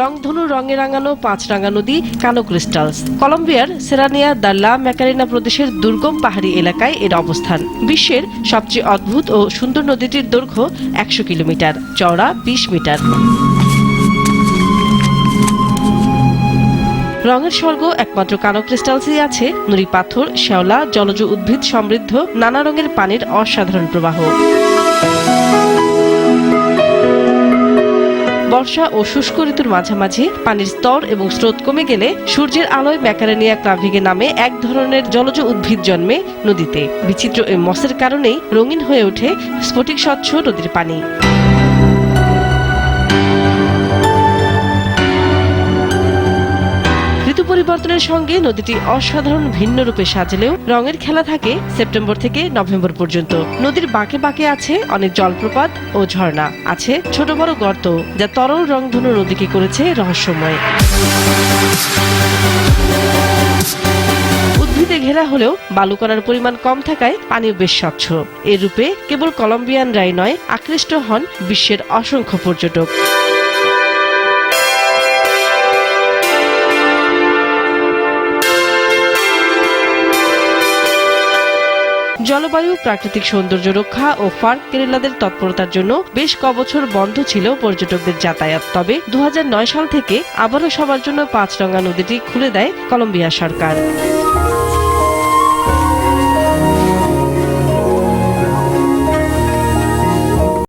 রংধনু রঙে রাঙানো পাঁচ রাঙা নদী কালো ক্রিস্টালস। কলম্বিয়ার সেরানিয়া দ্য লা ম্যাকারিনা প্রদেশের দুর্গম পাহাড়ি এলাকায় এর অবস্থান। বিশ্বের সবচেয়ে অদ্ভুত ও সুন্দর নদীটির দৈর্ঘ্য একশো কিলোমিটার, চওড়া বিশ মিটার। রঙের স্বর্গ একমাত্র কালো ক্রিস্টালসই আছে। নুড়ি পাথর, শ্যাওলা, জলজ উদ্ভিদ সমৃদ্ধ, নানা রঙের পানির অসাধারণ প্রবাহ। বর্ষা ও শুষ্ক ঋতুর মাঝামাঝি, পানির স্তর এবং স্রোত কমে গেলে সূর্যের আলোয় ম্যাকারেনিয়া ক্লাভিগে নামে এক ধরনের জলজ উদ্ভিদ জন্মে নদীতে। বিচিত্র এই মসের কারণেই রঙিন হয়ে ওঠে স্ফটিক স্বচ্ছ নদীর পানি। পরিবর্তনের সঙ্গে নদীটি অসাধারণ ভিন্ন রূপে সাজলেও রঙের খেলা থাকে সেপ্টেম্বর থেকে নভেম্বর পর্যন্ত। নদীর বাঁকে বাঁকে আছে অনেক জলপ্রপাত ও ঝর্ণা। আছে ছোট বড় গর্ত যা তরল রংধনু নদীকে করেছে রহস্যময়। উদ্ভিদে ঘেরা হলেও বালুকণার পরিমাণ কম থাকায় পানিও বেশ স্বচ্ছ। এ রূপে কেবল কলম্বিয়ানরাই নয়, আকৃষ্ট হন বিশ্বের অসংখ্য পর্যটক। জলবায়ু, প্রাকৃতিক সৌন্দর্য রক্ষা ও ফার্ক কেরালাদের তৎপরতার জন্য বেশ কবছর বন্ধ ছিল পর্যটকদের যাতায়াত। তবে দু হাজার নয় সাল থেকে আবারও সবার জন্য পাঁচরঙা নদীটি খুলে দেয় কলম্বিয়া সরকার।